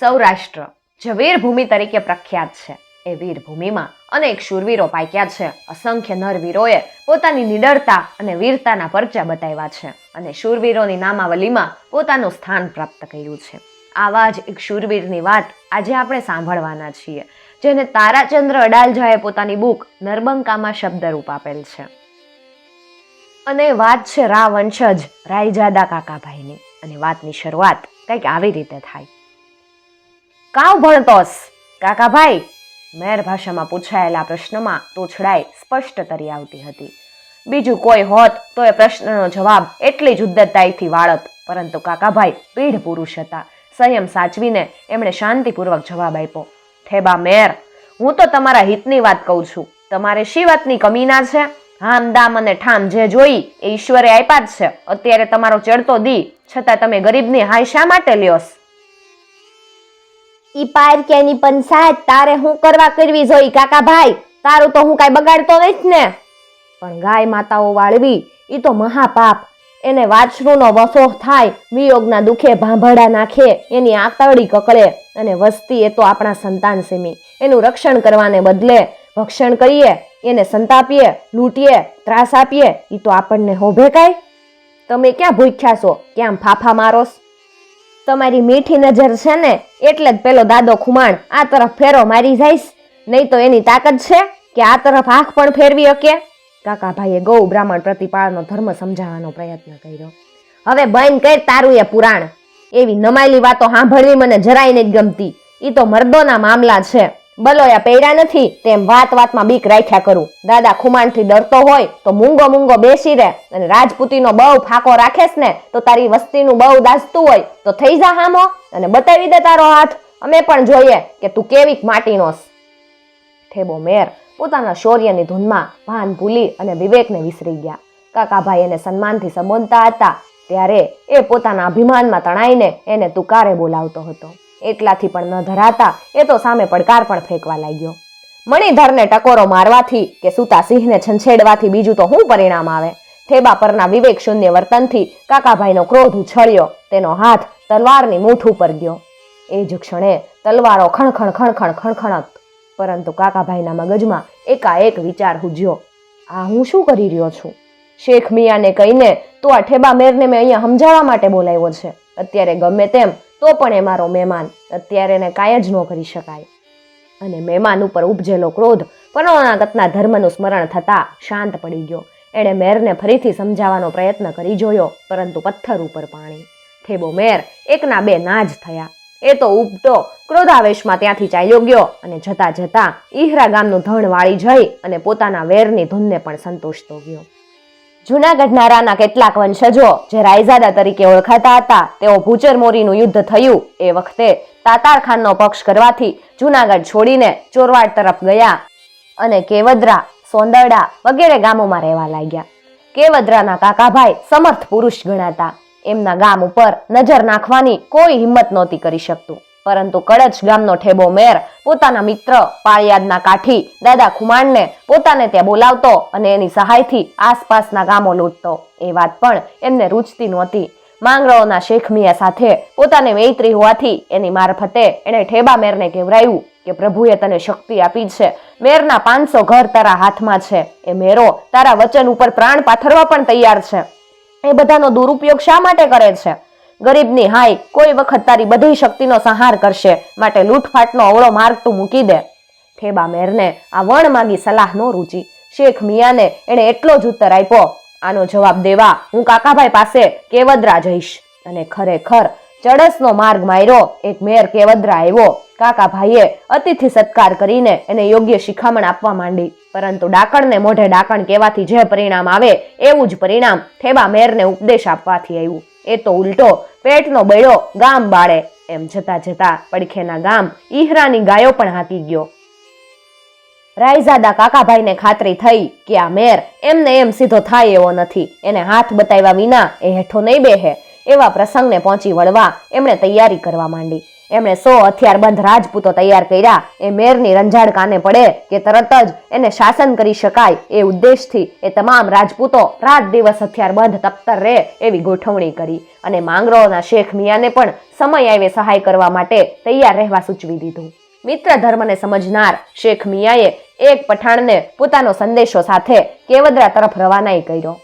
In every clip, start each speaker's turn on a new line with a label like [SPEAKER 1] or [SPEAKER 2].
[SPEAKER 1] સૌરાષ્ટ્ર, જે વીરભૂમિ તરીકે પ્રખ્યાત છે. એ વીરભૂમિમાં અનેક શૂરવીરો પાક્યા છે. અસંખ્ય નરવીરોએ પોતાની નિડરતા અને વીરતાના પરચા બતાવ્યા છે અને શૂરવીરોની નામાવલીમાં પોતાનું સ્થાન પ્રાપ્ત કર્યું છે. આવા જ એક શૂરવીરની વાત આજે આપણે સાંભળવાના છીએ, જેને તારાચંદ્ર અડાલજાએ પોતાની બુક નરબંકામાં શબ્દરૂપ આપેલ છે. અને વાત છે રા વંશજ રાયજાદા કાકાભાઈની અને વાતની શરૂઆત કંઈક આવી રીતે થાય. કાવ ભણતોસ? કાકાભાઈ, મેર ભાષામાં પૂછાયેલા પ્રશ્નમાં તોછડાઈ સ્પષ્ટ તરી આવતી હતી. બીજું કોઈ હોત તો એ પ્રશ્નનો જવાબ એટલી જ ઉદ્ધતાઈથી વાળત, પરંતુ કાકાભાઈ પીઢ પુરુષ હતા. સંયમ સાચવીને એમણે શાંતિપૂર્વક જવાબ આપ્યો થેબા મેર, હું તો તમારા હિતની વાત કહું છું. તમારે શી વાતની કમીના છે? હામ દામ અને ઠામ જે જોઈ એ ઈશ્વરે આપ્યા જ છે. અત્યારે તમારો ચડતો દી, છતાં તમે ગરીબની હાય શા માટે લ્યોસ?
[SPEAKER 2] ઈ પણ પંચાયત, તારે હું કરવા કરવી જોઈ કાકા ભાઈ તારું તો હું કાંઈ બગાડતો નથી ને.
[SPEAKER 1] પણ ગાય માતાઓ વાળવી એ તો મહાપાપ. એને વાછરૂનો વસો થાય, વિયોગના દુખે ભાંભડા નાખે, એની આંતરડી કકળે, અને વસ્તી એ તો આપણા સંતાન સેમી. એનું રક્ષણ કરવાને બદલે ભક્ષણ કરીએ, એને સંતાપીએ, લૂંટીએ, ત્રાસ આપીએ એ તો આપણને હોભે કાંઈ? તમે ક્યાં ભૂખ્યા છો? ક્યાં ફાફા મારોસ તમારી મીઠી નજર છે ને, એટલે જ પેલો દાદો ખુમાણ આ તરફ ફેરો મારી જઈશ. નહીં તો એની તાકાત છે કે આ તરફ આંખ પણ ફેરવી શકે. કાકાભાઈએ ગૌ બ્રાહ્મણ પ્રતિપાળનો ધર્મ સમજાવવાનો પ્રયત્ન કર્યો. હવે બહેન કર તારું એ પુરાણ. એવી નમાયેલી વાતો સાંભળવી મને જરાય નહીં ગમતી. એ તો મર્દોના મામલા છે. બલોયા પહેર્યા નથી, તેમ વાત વાતમાં બીક રાખ્યા કરું. દાદા ખુમાણથી ડરતો હોય તો મૂંગો મૂંગો બેસી રહે અને રાજપૂતીનો બહુ ફાકો રાખેસ ને, તો તારી વસ્તીનું બહુ દાસતું હોય તો થઈ જા હામો અને બતાવી દે તારો હાથ. અમે પણ જોઈએ કે તું કેવીક માટીનોસ ઠેબો મેર પોતાના શૌર્યની ધૂનમાં ભાન ભૂલી અને વિવેકને વિસરી ગયા. કાકાભાઈ એને સન્માનથી સંબોધતા હતા, ત્યારે એ પોતાના અભિમાનમાં તણાઈને એને તુકારે બોલાવતો હતો. એટલાથી પણ ન ધરાતા, એ તો સામે પડકાર પણ ફેંકવા લાગ્યો. મણિધરને ટકોરો મારવાથી કે સુતા સિંહને છંછેડવાથી બીજું તો શું પરિણામ આવે? થેબા પરના વિવેક શૂન્ય વર્તનથી કાકાભાઈનો ક્રોધ ઉછળ્યો, તેનો હાથ તલવારની મૂઠ ઉપર ગયો. એ જ ક્ષણે તલવારો ખણખણ ખણખણ ખણખણત, પરંતુ કાકાભાઈના મગજમાં એકાએક વિચાર હુજ્યો આ હું શું કરી રહ્યો છું? શેખ મિયાને કહીને તો આ ઠેબા મેરને મેં અહીંયા સમજાવવા માટે બોલાવ્યો છે. અત્યારે ગમે તેમ તો પણ એ મારો મહેમાન. અત્યારે એને કાંઈ જ ન કરી શકાય. અને મહેમાન ઉપર ઉપજેલો ક્રોધ પરોણાગતના ધર્મનું સ્મરણ થતાં શાંત પડી ગયો. એણે મેરને ફરીથી સમજાવવાનો પ્રયત્ન કરી જોયો, પરંતુ પથ્થર ઉપર પાણી. થેબો મેર એકના બે ના જ થયા. એ તો ઉપટો ક્રોધાવેશમાં ત્યાંથી ચાલ્યો ગયો અને જતા જતા ઈહરા ગામનું ધણ વાળી જઈ અને પોતાના વેરની ધૂનને પણ સંતોષતો ગયો. જૂનાગઢના રાના કેટલાક વંશજો, જે રાયઝાદા તરીકે ઓળખાતા હતા, તેઓ ભૂચર મોરીનું યુદ્ધ થયું એ વખતે તાતાર ખાનનો પક્ષ કરવાથી જૂનાગઢ છોડીને ચોરવાડ તરફ ગયા અને કેવદરા, સોંદરડા વગેરે ગામોમાં રહેવા લાગ્યા. કેવદરાના કાકાભાઈ સમર્થ પુરુષ ગણાતા. એમના ગામ ઉપર નજર નાખવાની કોઈ હિંમત નહોતી કરી શકતું. પરંતુ કડચ ગામનો ઠેબો મેર પોતાના મિત્ર પાળિયાદના કાઠી દાદા ખુમાણને પોતાને ત્યાં બોલાવતો અને એની સહાયથી આસપાસના ગામો લૂંટતો. એ વાત પણ એમને રૂચતી નહોતી. માંગરોળના શેખ મિયા સાથે પોતાને મૈત્રી હોવાથી એની મારફતે એણે ઠેબા મેરને કહેવરાયું કે પ્રભુએ તને શક્તિ આપી છે. મેરના પાંચસો ઘર તારા હાથમાં છે. એ મેરો તારા વચન ઉપર પ્રાણ પાથરવા પણ તૈયાર છે. એ બધાનો દુરુપયોગ શા માટે કરે છે? ગરીબની હાય, કોઈ વખત તારી બધી શક્તિનો સંહાર કરશે. માટે લૂંટફાટનો અવળો માર્ગ તું મૂકી દે. ઠેબા મેરને આ વણ માગી સલાહ નો રૂચી. શેખ મિયાને એણે એટલો જ ઉત્તર આપ્યો. આનો જવાબ દેવા હું કાકાભાઈ પાસે કેવદરા જઈશ. અને ખરેખર ચડસનો માર્ગ માર્યો, એક મેર કેવદરા આવ્યો. કાકાભાઈએ અતિથિ સત્કાર કરીને એને યોગ્ય શિખામણ આપવા માંડી. પરંતુ ડાકણને મોઢે ડાકણ કહેવાથી જે પરિણામ આવે, એવું જ પરિણામ થેબા મેરને ઉપદેશ આપવાથી આવ્યું. એ તો ઉલટો, પેટનો બળ્યો, ગામ બાળે. એમ જતા જતા પડખેના ગામ ઈહરાની ગાયો પણ હાકી ગયો. રાયઝાદા કાકાભાઈને ખાતરી થઈ કે આ મેર એમને એમ સીધો થાય એવો નથી. એને હાથ બતાવ્યા વિના એ હેઠો નહીં બેહે. એવા પ્રસંગને પહોંચી વળવા એમણે તૈયારી કરવા માંડી. એમણે સો હથિયારબંધ રાજપૂતો તૈયાર કર્યા. એ મેરની રંજાડ કાને પડે કે તરત જ એને શાસન કરી શકાય એ ઉદ્દેશથી એ તમામ રાજપૂતો રાત દિવસ હથિયારબંધ તપ્તર રહે એવી ગોઠવણી કરી. અને માંગરોળના શેખ મિયાને પણ સમય આવે સહાય કરવા માટે તૈયાર રહેવા સૂચવી દીધું. મિત્ર ધર્મને સમજનાર શેખ મિયાએ એક પઠાણને પોતાનો સંદેશો સાથે કેવદરા તરફ રવાનાય કર્યો.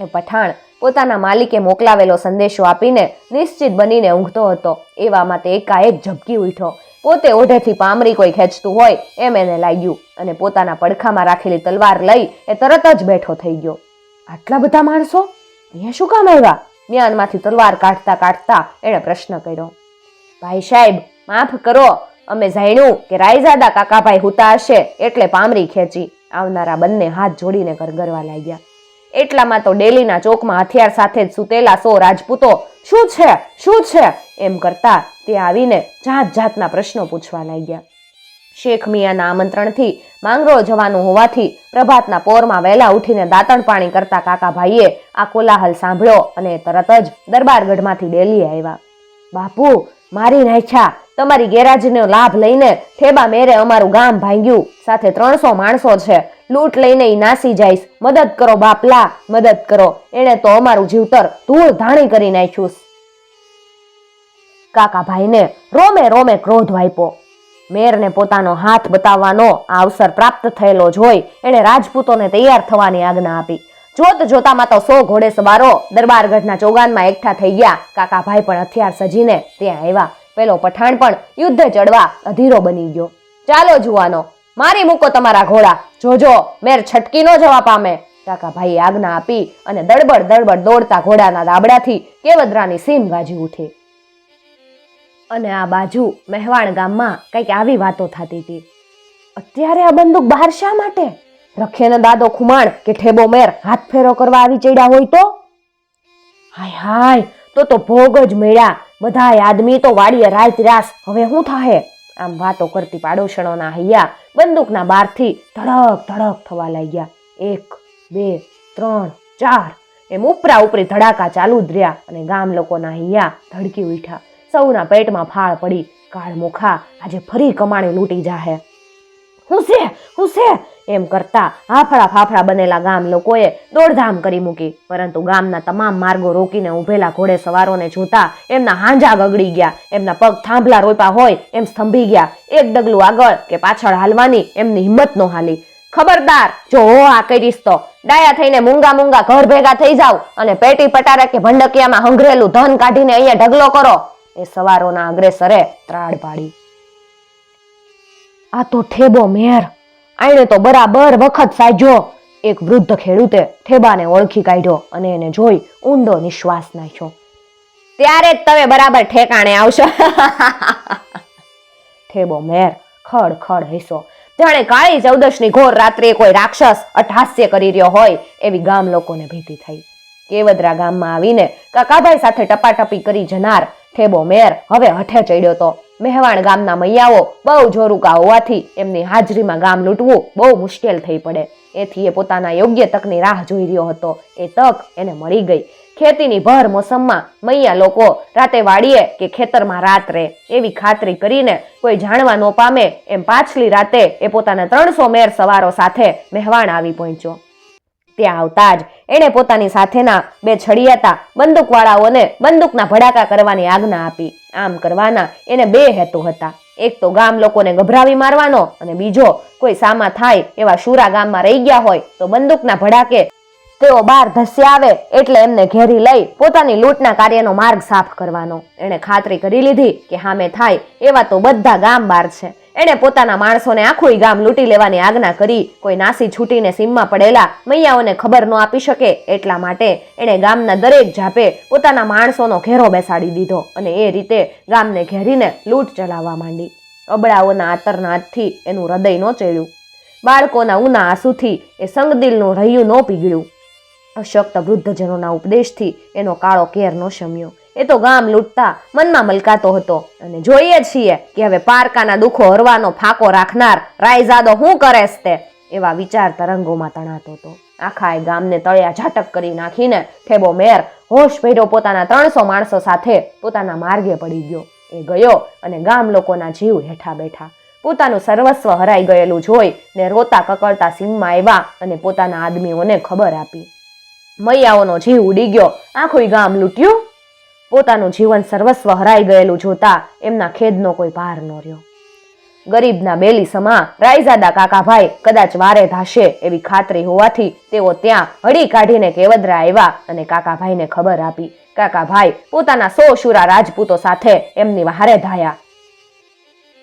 [SPEAKER 1] એ પઠાણ પોતાના માલિકે મોકલાવેલો સંદેશો આપીને નિશ્ચિત બનીને ઊંઘતો હતો. એવામાં તે એકાએક ઝબકી ઉઠ્યો. પોતે ઓઢેથી પામરી કોઈ ખેંચતું હોય એમ એને લાગ્યું અને પોતાના પડખામાં રાખેલી તલવાર લઈ એ તરત જ બેઠો થઈ ગયો. આટલા બધા માણસો? અહીંયા શું કામ આવ્યા? મ્યાનમાંથી તલવાર કાઢતા કાઢતા એણે પ્રશ્ન કર્યો. ભાઈ સાહેબ, માફ કરો. અમે જાણ્યું કે રાયઝાદા કાકાભાઈ હુતા હશે એટલે પામરી ખેંચી. આવનારા બંને હાથ જોડીને ગરગરવા લાગ્યા. એટલામાં તો ડેલીના ચોકમાં હથિયાર સાથે જ સૂતેલા સો રાજપૂતો, શું છે? શું છે? એમ કરતા તે આવીને જાત જાતના પ્રશ્નો પૂછવા લાગ્યા. શેખ મિયાના આમંત્રણથી માંગરોળ જવાનું હોવાથી પ્રભાતના પોરમાં વહેલા ઉઠીને દાંતણ પાણી કરતા કાકાભાઈએ આ કોલાહલ સાંભળ્યો અને તરત જ દરબારગઢમાંથી ડેલી આવ્યા. બાપુ, મારી નાખ્યા. તમારી ગેરહાજરીનો લાભ લઈને ઠેબા મેરે અમારું ગામ ભાંગ્યું. સાથે ત્રણસો માણસો છે. લૂંટ લઈને ઈ નાસી જઈશ. મદદ કરો બાપલા, મદદ કરો. એણે તો અમારું જીવતર ધૂળ ધાણી કરી નાખ્યું કાકાભાઈને રોમે રોમે ક્રોધ વાપ્યો મેરને પોતાનો હાથ બતાવવાનો આ અવસર પ્રાપ્ત થયેલો જોઈ એણે રાજપૂતોને તૈયાર થવાની આજ્ઞા આપી. જોત જોતામાં તો સો ઘોડે સવારો દરબારગઢના ચોગાનમાં એકઠા થઈ ગયા. કાકાભાઈ પણ હથિયાર સજીને ત્યાં આવ્યા. પેલો પઠાણ પણ યુદ્ધ ચડવા અધીરો બની ગયો. ચાલો જુવાનો, મારી મૂકો તમારા ઘોડા. જોજો, મેર છટકી જવા પામે. કાકાભાઈ આજ્ઞા આપી અને દળબડ દળબડ દોડતા ઘોડાના દાબડાથી કેવદરાની સીમ ગાજી ઉઠી. અને આ બાજુ મહેવાણ ગામમાં કંઈક આવી વાતો થતી હતી. અત્યારે આ બંદૂક બહાર શા માટે? રખે ને દાદો ખુમાણ કે ઠેબો મેર હાથ ફેરો કરવા આવી ચડ્યા હોય તો? હાય હાય, તો તો ભોગ જ મેળ્યા. બધાય આદમી તો વાડીએ રાત રાસ. હવે શું થાહે? આમ વાતો કરતી પાડોશણોના હૈયા બંદૂકના બારથી ધડક ધડક થવા લાગ્યા. એક, બે, ત્રણ, ચાર. એમ ઉપરા ઉપરી ધડાકા ચાલુ જ રહ્યા અને ગામ લોકોના હૈયા ધડકી ઉઠ્યા. સૌના પેટમાં ફાળ પડી. કાળ મુખા આજે ફરી કમાણી લૂંટી જાહે. હું છે? હું છે? એમ કરતા હાફળા ફાફડા બનેલા ગામ લોકોએ દોડધામ કરી મૂકી. પરંતુ ગામના તમામ માર્ગો રોકીને ઊભેલા ઘોડે સવારોને જોતા એમના હાંજા ગગડી ગયા. એમના પગ થાંભલા રોપા હોય એમ સ્તંભી ગયા. એક ડગલું આગળ કે પાછળ હાલવાની એમની હિંમત નો હાલી. ખબરદાર, જો હો આ કરીશ તો. ડાયા થઈને મૂંગા મૂંગા ઘર ભેગા થઈ જાવ અને પેટી પટારા કે ભંડકિયામાં હંગરેલું ધન કાઢીને અહીંયા ઢગલો કરો. એ સવારોના અગ્રેસરે ત્રાડ પાડી. આ તો ઠેબો મેર. આણે તો બરાબર વખત સાજો એક વૃદ્ધ ખેડૂતે ઠેબાને ઓળખી કાઢ્યો અને એને જોઈ ઊંડો નિશ્વાસ નાખ્યો. ત્યારે જ તમે બરાબર ઠેકાણે આવશો. ઠેબો મેર ખડ ખડ હૈસો જાણે કાળી ચૌદશની ઘોર રાત્રે કોઈ રાક્ષસ અઠાસ્ય કરી રહ્યો હોય એવી ગામ લોકોને ભીતી થઈ. કેવદરા ગામમાં આવીને કાકાભાઈ સાથે ટપાટપી કરી જનાર ઠેબો મેર હવે હઠે ચડ્યો તો મહેવાણ ગામના મૈયાઓ બહુ જોરુકા હોવાથી એમની હાજરીમાં ગામ લૂંટવું બહુ મુશ્કેલ થઈ પડે. એથી એ પોતાના યોગ્ય તકની રાહ જોઈ રહ્યો હતો. એ તક એને મળી ગઈ. ખેતીની ભર મોસમમાં મૈયા લોકો રાતે વાડીએ કે ખેતરમાં રાત રહે એવી ખાતરી કરીને કોઈ જાણવા ન પામે એમ પાછલી રાતે એ પોતાના ત્રણસો મેર સવારો સાથે મહેવાણ આવી પહોંચ્યો. ત્યાં આવતા જ એણે પોતાની સાથેના બે છડિયાતા બંદૂકવાળાઓને બંદૂકના ભડાકા કરવાની આજ્ઞા આપી. આમ કરવાના એને બે હેતુ હતા. એક તો ગામ લોકોને ગભરાવી મારવાનો અને બીજો, કોઈ સામા થાય એવા શુરા ગામમાં રહી ગયા હોય તો બંદૂકના ભડાકે તેઓ બહાર ધસ્યા આવે એટલે એમને ઘેરી લઈ પોતાની લૂંટના કાર્યનો માર્ગ સાફ કરવાનો. એણે ખાતરી કરી લીધી કે હામે થાય એવા તો બધા ગામ બહાર છે. એણે પોતાના માણસોને આખું ગામ લૂંટી લેવાની આજ્ઞા કરી. કોઈ નાસી છૂટીને સીમમાં પડેલા મૈયાઓને ખબર ન આપી શકે એટલા માટે એણે ગામના દરેક જાપે પોતાના માણસોનો ઘેરો બેસાડી દીધો અને એ રીતે ગામને ઘેરીને લૂંટ ચલાવવા માંડી. અબળાઓના આતરનાદથી એનું હૃદય ન ચેડ્યું. બાળકોના ઉના આંસુથી એ સંગદિલનું રહ્યું ન પીગળ્યું. અશક્ત વૃદ્ધજનોના ઉપદેશથી એનો કાળો કેર ન શમ્યો. એ તો ગામ લૂંટતા મનમાં મલકાતો હતો. અને જોઈએ છીએ કે હવે પારકાના દુઃખો હરવાનો ફાકો રાખનાર રાયઝાદો શું કરેશ તે, એવા વિચાર તરંગોમાં તણાતો હતો. આખા એ ગામને તળિયા ઝાટક કરી નાખીને ઠેબો મેર હોશ ભેડો પોતાના ત્રણસો માણસો સાથે પોતાના માર્ગે પડી ગયો. એ ગયો અને ગામ લોકોના જીવ હેઠા બેઠા. પોતાનું સર્વસ્વ હરાઈ ગયેલું જોઈ ને રોતા કકળતા સીમમાં આવ્યા અને પોતાના આદમીઓને ખબર આપી. મૈયાઓનો જીવ ઉડી ગયો. આખું ગામ લૂંટ્યું. પોતાનું જીવન સર્વસ્વ હરાઈ ગયેલું જોતા એમના ખેદનો કોઈ પાર ન રહ્યો. ગરીબના બેલી સમા રાયઝાદા કાકાભાઈ કદાચ વારે ધાશે એવી ખાતરી હોવાથી તેઓ ત્યાં હળી કાઢીને કેવદરા આવ્યા અને કાકાભાઈને ખબર આપી. કાકાભાઈ પોતાના સો શુરા રાજપૂતો સાથે એમની વહારે ધાયા.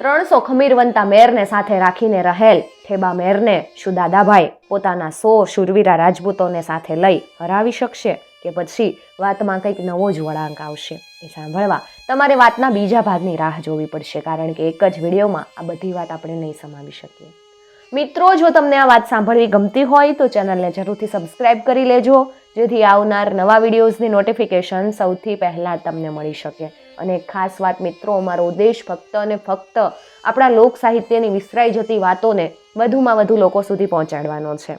[SPEAKER 1] ત્રણસો ખમીરવંતા મેરને સાથે રાખીને રહેલ ઠેબા મેરને શું દાદાભાઈ પોતાના સો શુરવીરા રાજપૂતોને સાથે લઈ હરાવી શકશે. કે પછી વાતમાં કંઈક નવો જ વળાંક આવશે, એ સાંભળવા તમારે વાતના બીજા ભાગની રાહ જોવી પડશે, કારણ કે એક જ વિડીયોમાં આ બધી વાત આપણે નહીં સમાવી શકીએ. મિત્રો, જો તમને આ વાત સાંભળવી ગમતી હોય, તો ચેનલને જરૂરથી સબસ્ક્રાઈબ કરી લેજો, જેથી આવનાર નવા વિડીયોઝની નોટિફિકેશન સૌથી પહેલાં તમને મળી શકે. અને ખાસ વાત, મિત્રો, અમારો ઉદ્દેશ ફક્ત અને ફક્ત આપણા લોક સાહિત્યની વિસરાઈ જતી વાતોને વધુમાં વધુ લોકો સુધી પહોંચાડવાનો છે.